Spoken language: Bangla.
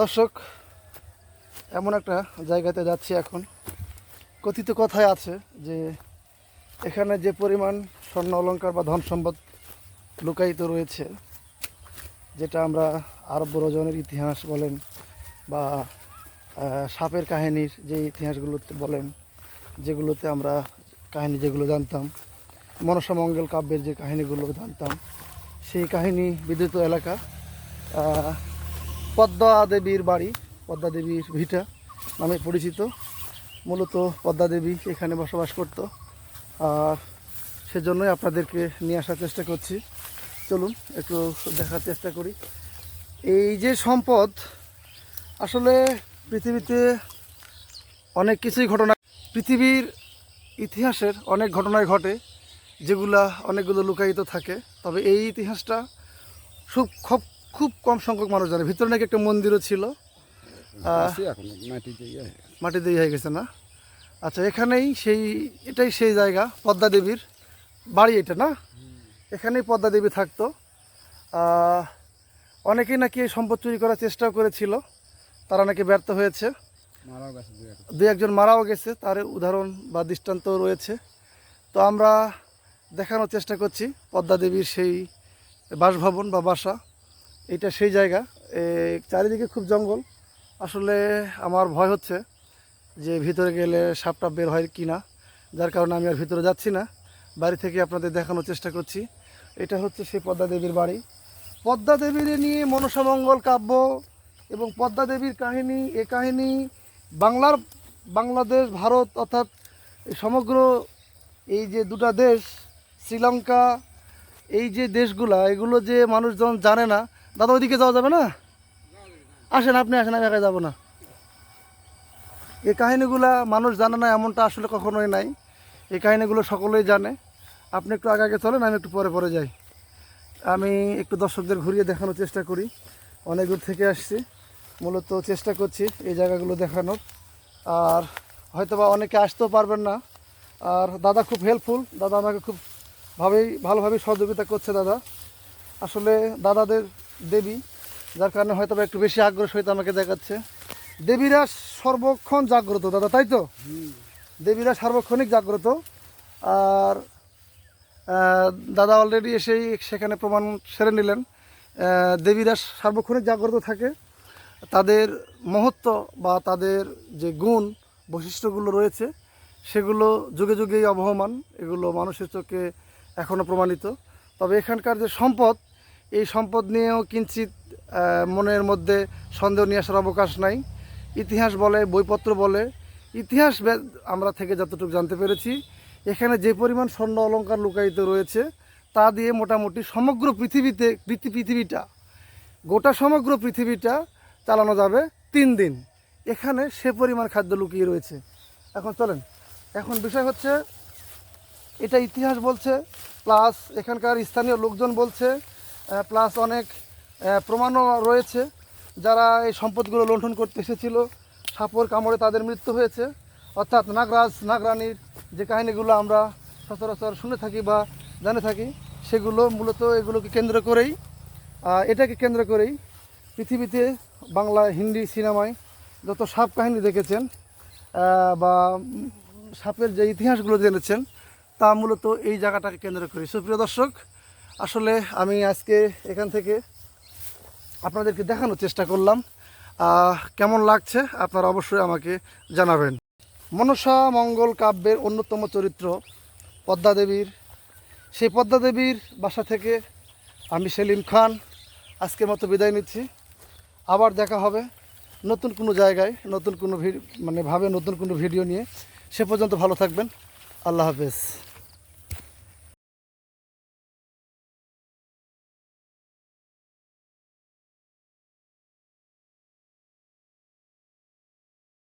দর্শক, এমন একটা জায়গাতে যাচ্ছি এখন। কথিত কথায় আছে যে, এখানে যে পরিমাণ স্বর্ণ অলঙ্কার বা ধন সম্পদ লুকায়িত রয়েছে, যেটা আমরা আরব রজনের ইতিহাস বলেন বা সাপের কাহিনীর যে ইতিহাসগুলোতে বলেন, যেগুলোতে আমরা কাহিনী যেগুলো জানতাম, মনসামঙ্গল কাব্যের যে কাহিনীগুলো জানতাম, সেই কাহিনী বিদ্যুত এলাকা পদ্মা দেবীর বাড়ি, পদ্মা দেবীর ভিটা নামে পরিচিত। মূলত পদ্মা দেবী এখানে বসবাস করত। আর সেজন্যই আপনাদেরকে নিয়ে আসার চেষ্টা করছি। চলুন, একটু দেখার চেষ্টা করি। এই যে সম্পদ, আসলে পৃথিবীতে অনেক কিছুই ঘটনা পৃথিবীর ইতিহাসের অনেক ঘটনাই ঘটে, যেগুলা অনেকগুলো লুকায়িত থাকে। তবে এই ইতিহাসটা খুব খুব খুব কম সংখ্যক মানুষ জানে। ভিতরে নাকি একটা মন্দিরও ছিল। হয়ে। মাটি দিয়ে হয়ে গেছে না? আচ্ছা এখানেই সেই এটাই সেই জায়গা পদ্মা দেবীর বাড়ি এটা না? এখানেই পদ্মা দেবী থাকতো। অনেকেই নাকি এই সম্পদ চুরি করার চেষ্টাও করেছিল। তারা নাকি ব্যর্থ হয়েছে। দুই দু একজন মারাও গেছে তার উদাহরণ বা দৃষ্টান্ত রয়েছে। তো আমরা দেখানোর চেষ্টা করছি পদ্মা দেবীর সেই বাসভবন বা বাসা। এটা সেই জায়গা। চারিদিকে খুব জঙ্গল। আসলে আমার ভয় হচ্ছে যে ভিতরে গেলে সাপটা বের হয় কি না। যার কারণে আমি আর ভিতরে যাচ্ছি না। বাড়ি থেকে আপনাদের দেখানোর চেষ্টা করছি। এটা হচ্ছে সেই পদ্মা দেবীর বাড়ি। পদ্মা দেবীর নিয়ে মনসামঙ্গল কাব্য এবং পদ্মা দেবীর কাহিনী, এ কাহিনী বাংলার, বাংলাদেশ, ভারত অর্থাৎ সমগ্র এই যে দুটা দেশ, শ্রীলঙ্কা, এই যে দেশগুলা, এগুলো যে মানুষজন জানে না দাদা, ওইদিকে যাওয়া যাবে না? আসেন, আপনি আসেন, আমি একা যাব না। এই কাহিনীগুলা মানুষ জানে না, এমনটা আসলে কখনোই নাই। এই কাহিনিগুলো সকলেই জানে। আপনি একটু আগে আগে চলেন, আমি একটু পরে পরে যাই। আমি একটু দর্শকদের ঘুরিয়ে দেখানোর চেষ্টা করি। অনেক দূর থেকে আসছি। মূলত চেষ্টা করছি এই জায়গাগুলো দেখানোর। আর হয়তোবা অনেকে আসতেও পারবেন না। আর দাদা খুব হেল্পফুল দাদা আমাকে খুব ভাবেই, ভালোভাবেই সহযোগিতা করছে দাদা। আসলে দাদাদের দেবী, যার কারণে হয়তো একটু বেশি আগ্রহ সহিত আমাকে দেখাচ্ছে। দেবীরা সর্বক্ষণ জাগ্রত, দাদা, তাই তো? দেবীরা সার্বক্ষণিক জাগ্রত। আর দাদা অলরেডি এসেই সেখানে প্রমাণ সেরে নিলেন। দেবীরা সার্বক্ষণিক জাগ্রত থাকে। তাদের মহত্ব বা তাদের যে গুণ, বৈশিষ্ট্যগুলো রয়েছে, সেগুলো যুগে যুগেই অবহমান। এগুলো মানুষের চোখে এখনও প্রমাণিত। তবে এখানকার যে সম্পদ এই সম্পদ নিয়েও কিঞ্চিত মনের মধ্যে সন্দেহ নিয়ে আসার অবকাশ নাই। ইতিহাস বলে, বইপত্র বলে। ইতিহাস আমরা থেকে যতটুকু জানতে পেরেছি, এখানে যে পরিমাণ স্বর্ণ অলংকার লুকায়িত রয়েছে, তা দিয়ে মোটামুটি সমগ্র পৃথিবীতে, পৃথি- পৃথিবীটা, গোটা সমগ্র পৃথিবীটা চালানো যাবে তিন দিন। এখানে সে পরিমাণ খাদ্য লুকিয়ে রয়েছে। এখন চলেন, এখন বিষয় হচ্ছে, এটা ইতিহাস বলছে, প্লাস এখানকার স্থানীয় লোকজন বলছে প্লাস অনেক প্রমাণও রয়েছে। যারা এই সম্পদগুলো লুণ্ঠন করতে এসেছিল, সাপর কামড়ে তাদের মৃত্যু হয়েছে। অর্থাৎ নাগরাজ, নাগরানির যে কাহিনিগুলো আমরা সচরাচর শুনে থাকি বা জানে থাকি, সেগুলো মূলত এগুলোকে কেন্দ্র করেই এটাকে কেন্দ্র করেই পৃথিবীতে বাংলা হিন্দি সিনেমায় যত সাপ কাহিনী দেখেছেন বা সাপের যে ইতিহাসগুলো জেনেছেন, তা মূলত এই জায়গাটাকে কেন্দ্র করি সুপ্রিয় দর্শক আসলে আমি আজকে এখান থেকে আপনাদেরকে দেখানোর চেষ্টা করলাম। কেমন লাগছে আপনারা অবশ্যই আমাকে জানাবেন। মনসা মঙ্গল কাব্যের অন্যতম চরিত্র পদ্মা দেবীর। সেই পদ্মা দেবীর বাসা থেকে আমি সেলিম খান আজকের মতো বিদায় নিচ্ছি। আবার দেখা হবে নতুন কোনো জায়গায়, নতুন কোনো মানে ভাবে নতুন কোনো ভিডিও নিয়ে। সে পর্যন্ত ভালো থাকবেন। আল্লাহ হাফেজ।